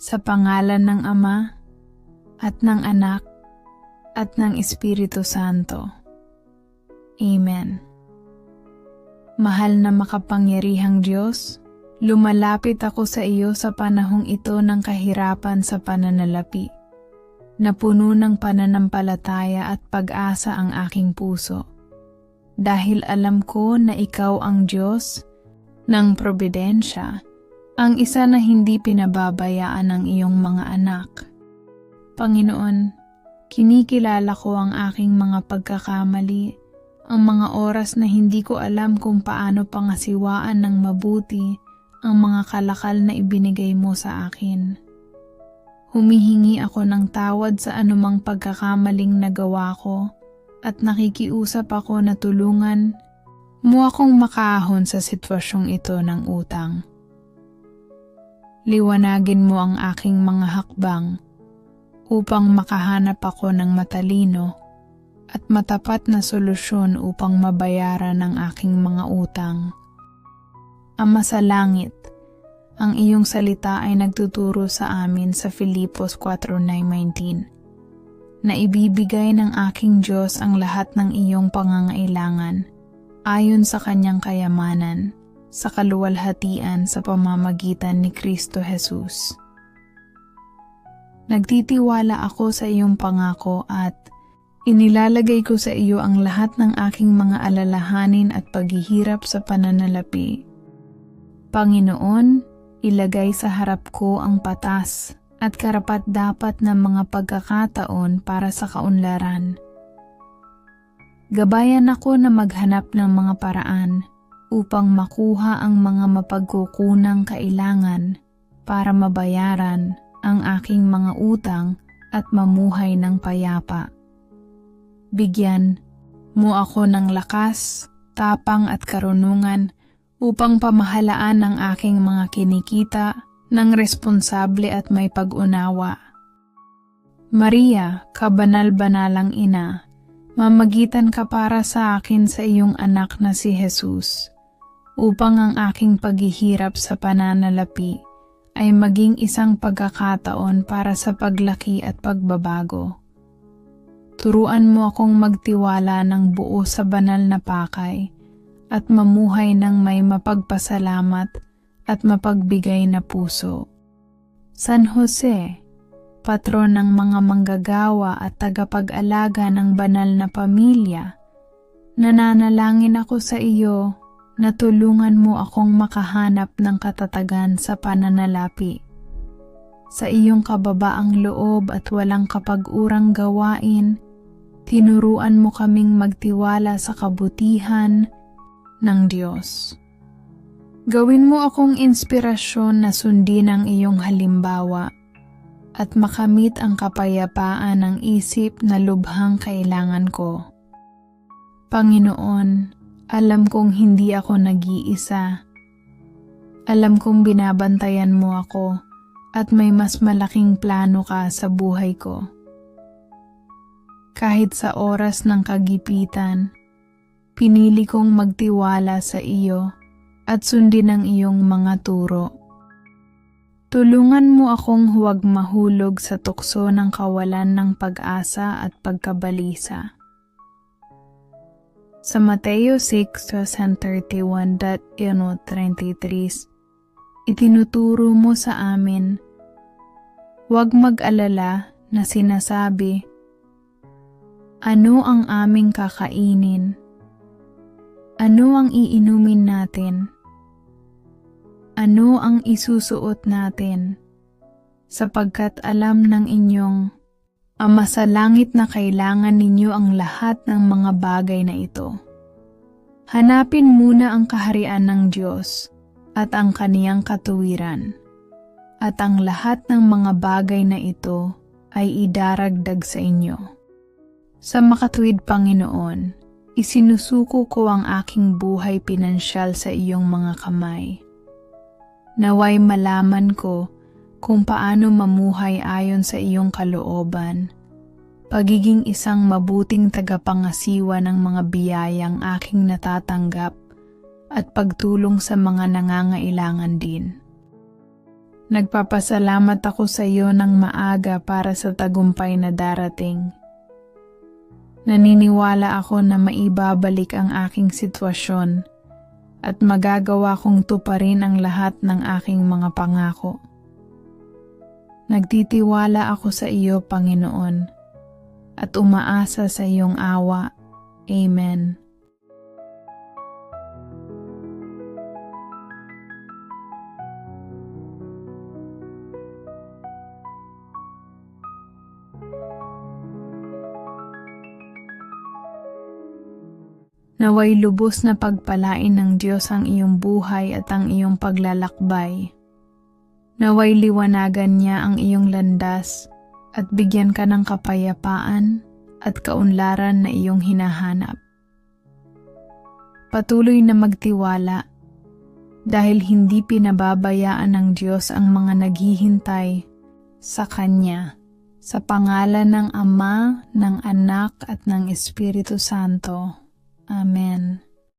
Sa pangalan ng Ama, at ng Anak, at ng Espiritu Santo. Amen. Mahal na makapangyarihang Diyos, lumalapit ako sa iyo sa panahong ito ng kahirapan sa pananalapi. Napuno ng pananampalataya at pag-asa ang aking puso. Dahil alam ko na ikaw ang Diyos ng probidensya, ang isa na hindi pinababayaan ng iyong mga anak. Panginoon, kinikilala ko ang aking mga pagkakamali, ang mga oras na hindi ko alam kung paano pangasiwaan ng mabuti ang mga kalakal na ibinigay mo sa akin. Humihingi ako ng tawad sa anumang pagkakamaling nagawa ko at nakikiusap ako na tulungan mo akong makaahon sa sitwasyong ito ng utang. Liwanagin mo ang aking mga hakbang upang makahanap ako ng matalino at matapat na solusyon upang mabayaran ang aking mga utang. Ama sa langit, ang iyong salita ay nagtuturo sa amin sa Filipos 4.9.19 na ibibigay ng aking Diyos ang lahat ng iyong pangangailangan ayon sa kanyang kayamanan sa kaluwalhatian sa pamamagitan ni Kristo Jesus. Nagtitiwala ako sa iyong pangako at inilalagay ko sa iyo ang lahat ng aking mga alalahanin at paghihirap sa pananalapi. Panginoon, ilagay sa harap ko ang patas at karapat dapat ng mga pagkakataon para sa kaunlaran. Gabayan ako na maghanap ng mga paraan upang makuha ang mga mapagkukunang kailangan para mabayaran ang aking mga utang at mamuhay ng payapa. Bigyan mo ako ng lakas, tapang at karunungan upang pamahalaan ang aking mga kinikita ng responsable at may pag-unawa. Maria, kabanal-banalang ina, mamagitan ka para sa akin sa iyong anak na si Jesus upang ang aking paghihirap sa pananalapi ay maging isang pagkakataon para sa paglaki at pagbabago. Turuan mo akong magtiwala ng buo sa banal na pakay at mamuhay ng may mapagpasalamat at mapagbigay na puso. San Jose, patron ng mga manggagawa at tagapag-alaga ng banal na pamilya, nananalangin ako sa iyo na tulungan mo akong makahanap ng katatagan sa pananalapi. Sa iyong kababaang loob at walang kapag-urang gawain, tinuruan mo kaming magtiwala sa kabutihan ng Diyos. Gawin mo akong inspirasyon na sundin ang iyong halimbawa at makamit ang kapayapaan ng isip na lubhang kailangan ko. Panginoon, alam kong hindi ako nag-iisa. Alam kong binabantayan mo ako at may mas malaking plano ka sa buhay ko. Kahit sa oras ng kagipitan, pinili kong magtiwala sa iyo at sundin ang iyong mga turo. Tulungan mo akong huwag mahulog sa tukso ng kawalan ng pag-asa at pagkabalisa. Sa Mateo 6.31.33 itinuturo mo sa amin, Huwag mag-alala na sinasabi, Ano ang aming kakainin? Ano ang iinumin natin? Ano ang isusuot natin? Sapagkat alam ng inyong Ama sa langit na kailangan ninyo ang lahat ng mga bagay na ito. Hanapin muna ang kaharian ng Diyos at ang kaniyang katuwiran. At ang lahat ng mga bagay na ito ay idaragdag sa inyo. Sa makatuwid Panginoon, isinusuko ko ang aking buhay pinansyal sa iyong mga kamay. Naway malaman ko kung paano mamuhay ayon sa iyong kalooban. Pagiging isang mabuting tagapangasiwa ng mga biyayang aking natatanggap at pagtulong sa mga nangangailangan din. Nagpapasalamat ako sa iyo ng maaga para sa tagumpay na darating. Naniniwala ako na maibabalik ang aking sitwasyon at magagawa kong tuparin ang lahat ng aking mga pangako. Nagtitiwala ako sa iyo, Panginoon, at umaasa sa iyong awa. Amen. Naway lubos na pagpalain ng Diyos ang iyong buhay at ang iyong paglalakbay. Naway liwanagan niya ang iyong landas at bigyan ka ng kapayapaan at kaunlaran na iyong hinahanap. Patuloy na magtiwala dahil hindi pinababayaan ng Diyos ang mga naghihintay sa Kanya sa pangalan ng Ama, ng Anak at ng Espiritu Santo. Amen.